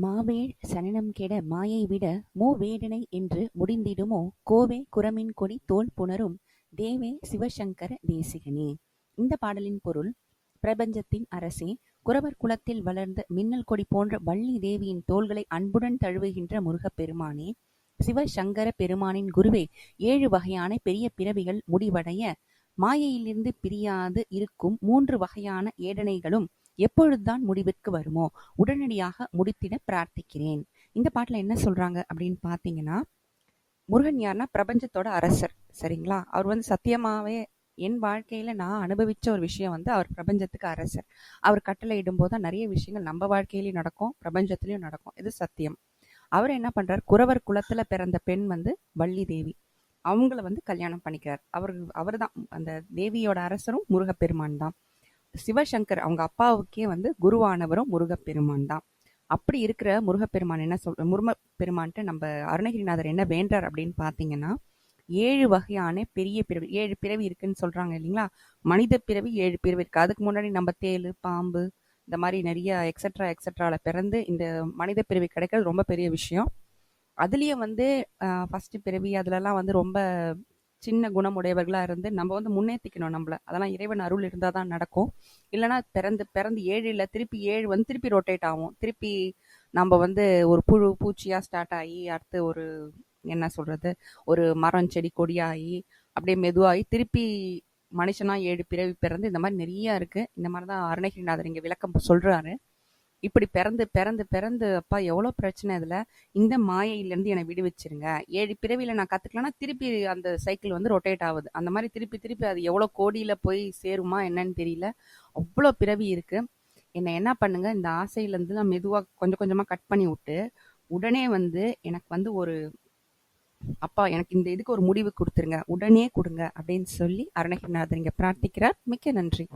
மாவேள் சனனம் கெட மாயை விட மூவேடனை என்று முடிந்திடுமோ? கோவே குரமின் கொடி தோல் புணரும். தேவே சிவசங்கர தேசிகனே. இந்த பாடலின் பொருள் பிரபஞ்சத்தின் அரசே குறவர் குலத்தில் வளர்ந்த மின்னல் கொடி போன்ற வள்ளி தேவியின் தோள்களை அன்புடன் தழுவுகின்ற முருகப் பெருமானே சிவசங்கர பெருமானின் குருவே ஏழு வகையான பெரிய பிறவிகள் முடிவடைய மாயையிலிருந்து பிரியாது இருக்கும் மூன்று வகையான ஏடனைகளும் எப்பொழுதுதான் முடிவிற்கு வருமோ உடனடியாக முடித்திட பிரார்த்திக்கிறேன். இந்த பாட்டில் என்ன சொல்கிறாங்க அப்படின்னு பார்த்தீங்கன்னா முருகன் யாருன்னா பிரபஞ்சத்தோட அரசர் சரிங்களா? அவர் வந்து சத்தியமாகவே என் வாழ்க்கையில் நான் அனுபவித்த ஒரு விஷயம் வந்து அவர் பிரபஞ்சத்துக்கு அரசர். அவர் கட்டளை இடும்போது தான் நிறைய விஷயங்கள் நம்ம வாழ்க்கையிலையும் நடக்கும் பிரபஞ்சத்துலேயும் நடக்கும். இது சத்தியம். அவர் என்ன பண்ணுறார் குறவர் குலத்தில் பிறந்த பெண் வந்து வள்ளி தேவி. அவங்கள வந்து கல்யாணம் பண்ணிக்கிறார். அவர் அவர் தான் அந்த தேவியோட அரசரும் முருகப்பெருமான் தான். சிவசங்கர் அவங்க அப்பாவுக்கே வந்து குருவானவரும் முருகப்பெருமான் தான். அப்படி இருக்கிற முருகப்பெருமான் என்ன சொல் முருகப்பெருமான்ட்டு நம்ம அருணகிரிநாதர் என்ன வேண்டார் அப்படின்னு பார்த்தீங்கன்னா ஏழு வகையான பெரிய பிறவி ஏழு பிறவி இருக்குன்னு சொல்றாங்க இல்லைங்களா? மனித பிறவி ஏழு பிறவி இருக்கு. அதுக்கு முன்னாடி நம்ம தேலு பாம்பு இந்த மாதிரி நிறைய எக்ஸட்ரா எக்ஸட்ரால பிறந்து இந்த மனித பிறவி கிடைக்கிறது ரொம்ப பெரிய விஷயம். அதுலயும் வந்து ஃபர்ஸ்ட் பிறவி அதுலலாம் வந்து ரொம்ப சின்ன குணமுடையவர்களாக இருந்து நம்ம வந்து முன்னேற்றிக்கணும் நம்மளை. அதெல்லாம் இறைவன் அருள் இருந்தால் தான் நடக்கும். இல்லைன்னா பிறந்து பிறந்து ஏழு இல்லை திருப்பி ஏழு வந்து திருப்பி ரொட்டேட் ஆகும். திருப்பி நம்ம வந்து ஒரு புழு பூச்சியாக ஸ்டார்ட் ஆகி அடுத்து ஒரு என்ன சொல்கிறது ஒரு மரம் செடி கொடியாகி அப்படியே மெதுவாகி திருப்பி மனுஷனா ஏழு பிறவி பிறந்து இந்த மாதிரி நிறையா இருக்குது இந்த மாதிரி தான் அருணகிரிநாதர் இங்கே விளக்கம் சொல்கிறாரு இப்படி பிறந்து பிறந்து பிறந்து அப்பா எவ்வளோ பிரச்சனை இதில்? இந்த மாயையிலேருந்து என்னை விடுவிச்சிருங்க. ஏழு பிறவியில் நான் கற்றுக்கலன்னா திருப்பி அந்த சைக்கிள் வந்து ரொட்டேட் ஆகுது. அந்த மாதிரி திருப்பி திருப்பி அது எவ்வளோ கோடியில் போய் சேருமா என்னன்னு தெரியல. அவ்வளோ பிறவி இருக்குது என்னை என்ன பண்ணுங்க? இந்த ஆசையிலேருந்து நான் மெதுவாக கொஞ்சம் கொஞ்சமாக கட் பண்ணி விட்டு உடனே வந்து எனக்கு வந்து ஒரு அப்பா எனக்கு இந்த இதுக்கு ஒரு முடிவு கொடுத்துருங்க. உடனே கொடுங்க அப்படின்னு சொல்லி அருணகிரிநாதர் இங்கே பிரார்த்திக்கிறார். மிக்க நன்றி.